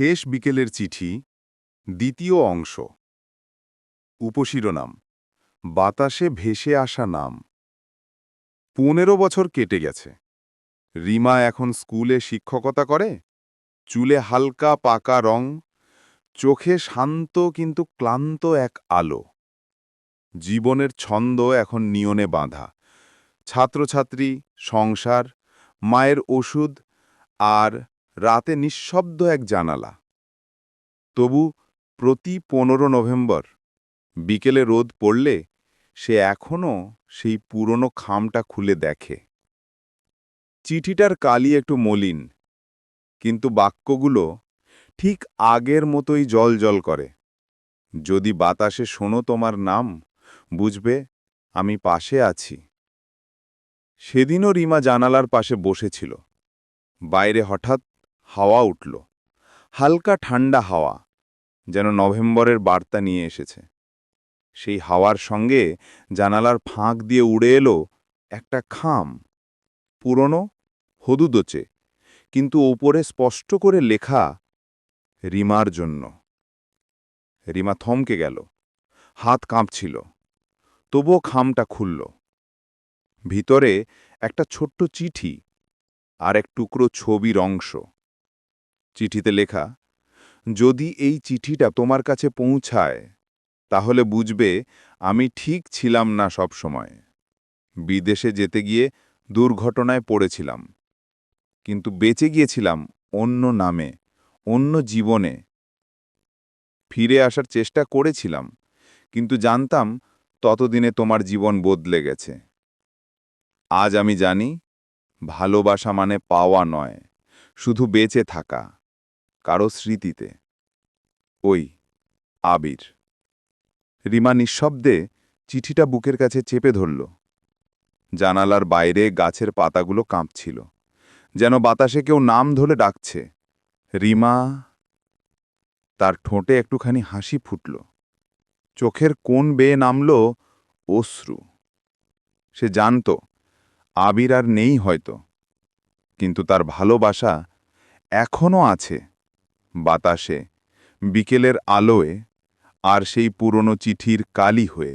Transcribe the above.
শেষ বিকেলের চিঠি, দ্বিতীয় অংশ। উপশিরোনাম, বাতাসে ভেসে আসা নাম। পনেরো বছর কেটে গেছে। রিমা এখন স্কুলে শিক্ষকতা করে, চুলে হালকা পাকা রং, চোখে শান্ত কিন্তু ক্লান্ত এক আলো। জীবনের ছন্দ এখন নিয়নে বাঁধা। ছাত্রছাত্রী, সংসার, মায়ের ওষুধ আর রাতে নিঃশব্দ এক জানালা। তবু প্রতি পনেরো নভেম্বর বিকেলে রোদ পড়লে সে এখনও সেই পুরনো খামটা খুলে দেখে। চিঠিটার কালি একটু মলিন, কিন্তু বাক্যগুলো ঠিক আগের মতোই জল জল করে। যদি বাতাসে শোনো তোমার নাম, বুঝবে আমি পাশে আছি। সেদিনও রিমা জানালার পাশে বসেছিল। বাইরে হঠাৎ হাওয়া উঠল। হালকা ঠান্ডা হাওয়া যেন নভেম্বরের বার্তা নিয়ে এসেছে। সেই হাওয়ার সঙ্গে জানালার ফাঁক দিয়ে উড়ে এলো একটা খাম, পুরনো হদুদোচে, কিন্তু ওপরে স্পষ্ট করে লেখা, রিমার জন্য। রিমা থমকে গেল, হাত কাঁপছিল, তবুও খামটা খুলল। ভিতরে একটা ছোট্ট চিঠি আর এক টুকরো ছবির অংশ। চিঠিতে লেখা, যদি এই চিঠিটা তোমার কাছে পৌঁছায়, তাহলে বুঝবে আমি ঠিক ছিলাম না সব সময়। বিদেশে যেতে গিয়ে দুর্ঘটনায় পড়েছিলাম, কিন্তু বেঁচে গিয়েছিলাম অন্য নামে, অন্য জীবনে। ফিরে আসার চেষ্টা করেছিলাম, কিন্তু জানতাম ততদিনে তোমার জীবন বদলে গেছে। আজ আমি জানি, ভালোবাসা মানে পাওয়া নয়, শুধু বেঁচে থাকা। কারও স্মৃতিতে। ওই, আবির। রিমা নিঃশব্দে চিঠিটা বুকের কাছে চেপে ধরল। জানালার বাইরে গাছের পাতাগুলো কাঁপছিল, যেন বাতাসে কেউ নাম ধরে ডাকছে। রিমা তার ঠোঁটে একটুখানি হাসি ফুটল। চোখের কোন বেয়ে নামল অশ্রু। সে জানত, আবির আর নেই হয়তো, কিন্তু তার ভালোবাসা এখনও আছে। বাতাসে বিকেলের আলোয় আর সেই পুরনো চিঠির কালি হয়ে।